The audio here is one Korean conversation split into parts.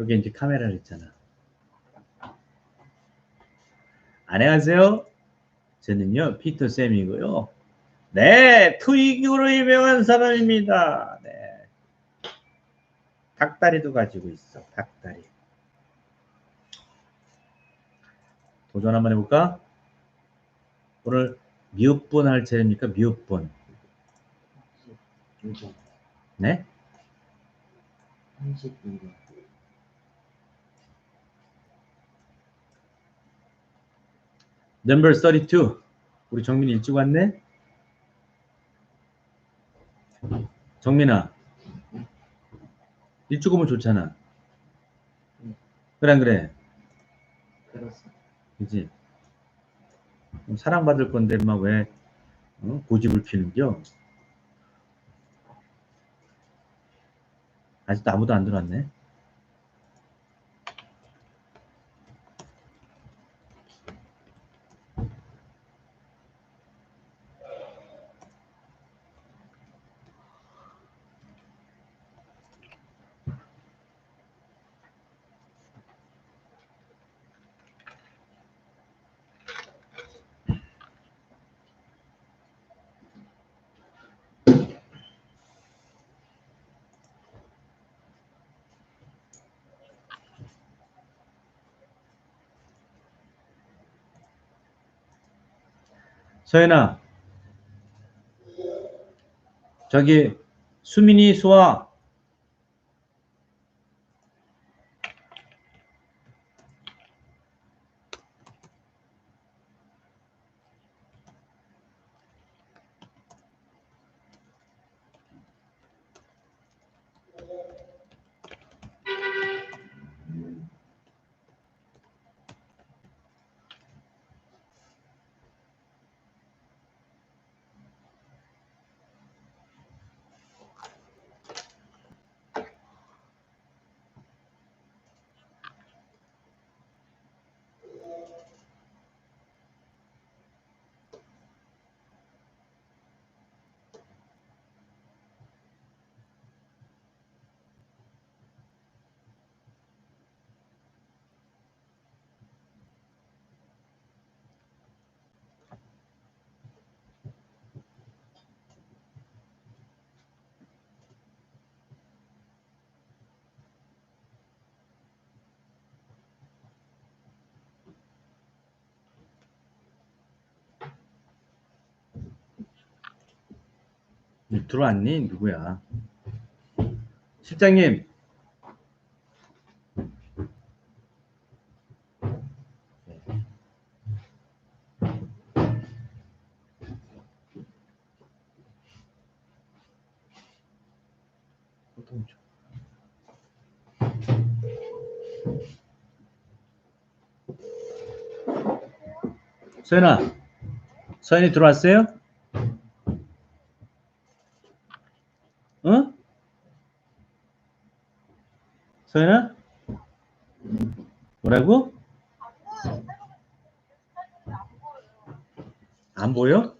여기 이제 카메라를 있잖아. 안녕하세요. 저는요, 피터 쌤이고요. 네, 트위기로 유명한 사람입니다. 네. 닭다리도 가지고 있어, 닭다리. 도전 한번 해볼까? 오늘 몇번할 차례입니까? 요즘 네? 32번 Number 32. 우리 정민 일찍 왔네? 정민아. 일찍 오면 좋잖아. 그래, 안 그래? 그지? 사랑받을 건데, 막 왜, 어? 고집을 피는겨? 아직도 아무도 안 들어왔네? 서연아, 저기 수민이 수아 들어왔니? 누구야? 실장님. 서연아, 서연이 들어왔어요? 어? 서연아? 뭐라고? 안 보여?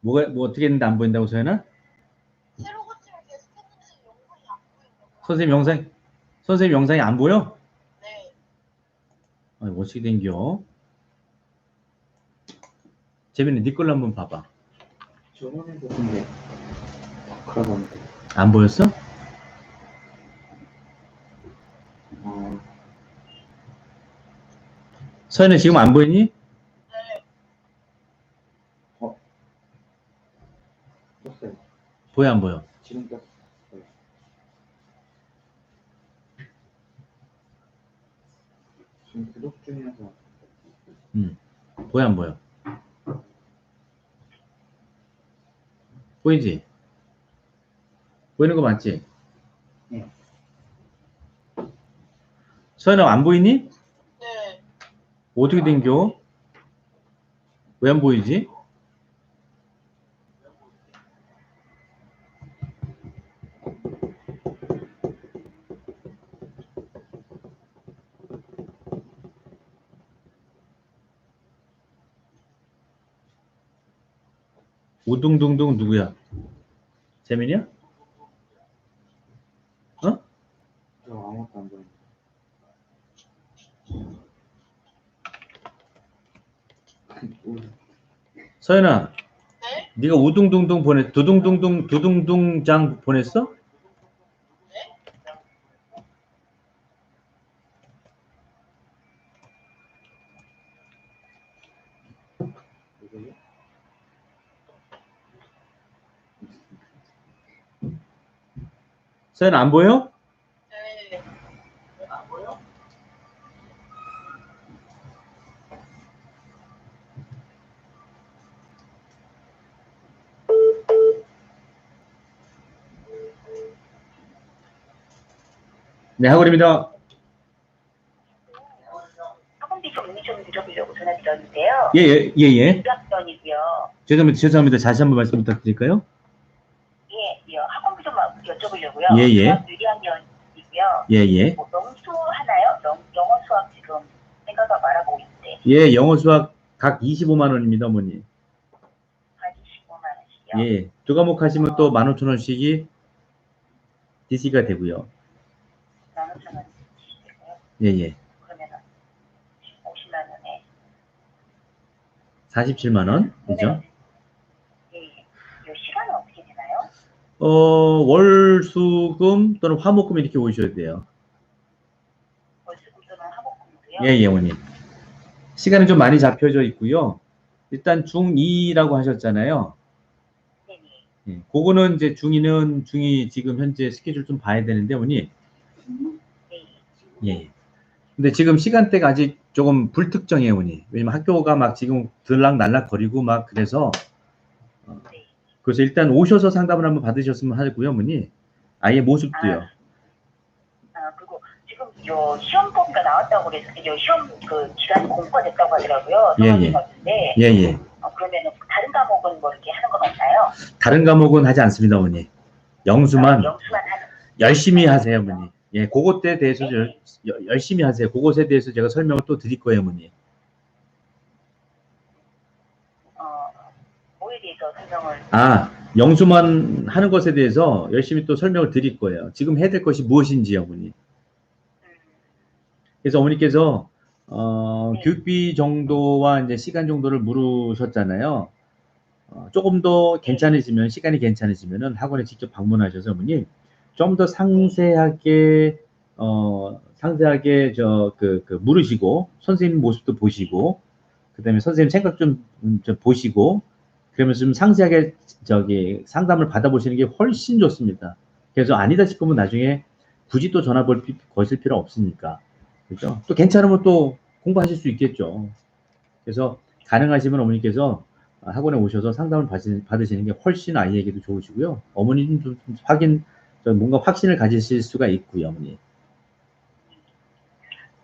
뭐가 뭐 어떻게 했는데 안 보인다고 서연아? 새로 고치면 계속 했는데 영상이 안 보이더라고요. 선생님 영상 선생님 영상이 안 보여? 네. 아니 어떻게 된겨? 재민이 네 걸로 한번 봐봐. 저번에도 근데 그러던데 안 보였어? 어, 서연아 지금 안 보이니? 떴어요. 보여 안 보여? 지금 떴어요. 지금 구독 중이라서 응. 보여 안 보여? 보이지? 보이는 거 맞지? 네. 서연아 안 보이니? 네. 어떻게 된겨? 왜 안 보이지? 우둥둥둥 누구야? 재민이야? 어? 아무것도 안 보이네. 오, 서연아, 네? 네가 우둥둥둥 보냈, 두둥둥둥, 두둥둥장 보냈어? 이거요? 서연아 안 보여? 네. 안 보여? 네, 하고입니다. 학원비 좀 문의 좀 드려보려고 전화드렸는데요. 예, 예, 예, 예. 유학전이고요. 죄송합니다. 죄송합니다. 다시 한번 말씀 부탁드릴까요? 예, 예, 학원비 좀 여쭤보려고요. 예, 예. 중학교 1학년이고요. 예, 예. 뭐 영수 하나요? 영, 영어 수학 지금 생각하고 알아보고 있는데 예, 영어 수학 각 25만 원입니다, 어머니. 한 25만 원씩이요. 예. 두 과목 하시면 또 15,000원씩이 DC가 되고요. 원 주시고요. 예, 예. 그러면은 50만 원에 47만 원. 그죠? 예, 예. 이 시간은 어떻게 되나요? 어, 월 수 금 또는 화 목 금 이렇게 오셔야 돼요. 월수금 또는 학원금으로요. 예, 예, 어머니. 시간이 좀 많이 잡혀져 있고요. 일단 중2라고 하셨잖아요. 네, 네. 예, 그거는 이제 중2는 중2 지금 현재 스케줄 좀 봐야 되는데, 어머니. 네, 예. 예. 근데 지금 시간대가 아직 조금 불특정해요, 어머니. 왜냐면 학교가 막 지금 들락날락 거리고 막 그래서, 어, 네. 그래서 일단 오셔서 상담을 한번 받으셨으면 하고요, 어머니. 아예 모습도요. 아, 그리고 지금 요 시험 범위가 나왔다고 그래서 요 시험 그 기간이 공포됐다고 하더라고요. 예, 성악이 예. 같은데 예, 예. 어, 그러면은 다른 과목은 뭐 이렇게 하는 건 없나요? 다른 과목은 하지 않습니다, 어머니. 영수만 아, 영수만 하는. 열심히 하세요, 어머니. 예, 그것에 대해서 열, 열- 열심히 하세요. 그것에 대해서 제가 설명을 또 드릴 거예요, 어머니. 어. 아, 영수만 하는 것에 대해서 열심히 또 설명을 드릴 거예요. 지금 해야 될 것이 무엇인지요, 어머니. 음, 그래서 어머니께서 어, 네. 교육비 정도와 이제 시간 정도를 물으셨잖아요. 어, 조금 더 괜찮으시면 시간이 괜찮으시면은 학원에 직접 방문하셔서 어머니 좀 더 상세하게 어, 상세하게 저그 그 물으시고 선생님 모습도 보시고 그다음에 선생님 생각 좀, 음, 좀 보시고 그러면서 좀 상세하게 저기 상담을 받아보시는 게 훨씬 좋습니다. 그래서 아니다 싶으면 나중에 굳이 또 전화 걸 피- 거실 필요 없으니까. 그죠? 또 괜찮으면 또 공부하실 수 있겠죠. 그래서 가능하시면 어머니께서 학원에 오셔서 상담을 받으시, 받으시는 게 훨씬 아이에게도 좋으시고요. 어머니는 좀, 좀 확인, 좀 뭔가 확신을 가지실 수가 있고요, 어머니.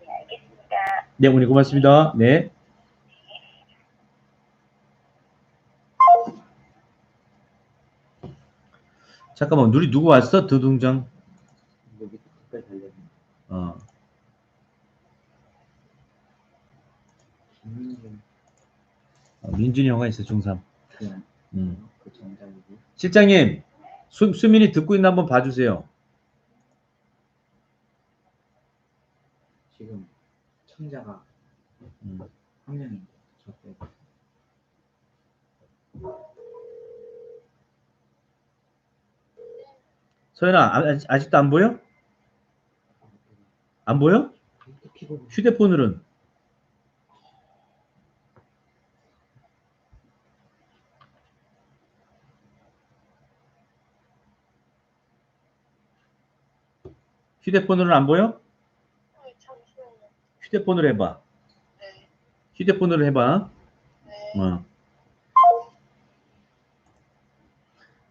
네, 알겠습니다. 네, 어머니 고맙습니다. 네. 잠깐만, 누리 누구 왔어? 두둥장. 어. 어, 민준이 형아 있어, 중3. 그, 음. 그. 실장님, 수, 수민이 듣고 있나 한번 봐주세요. 지금 청자가 음. 한 명인데 저 빼고. 서연아, 아, 아직도 안 보여? 안 보여? 휴대폰으로는. 휴대폰으로는 안 보여? 네, 잠시만요. 휴대폰으로 해봐. 네. 휴대폰으로 해봐. 네. 어.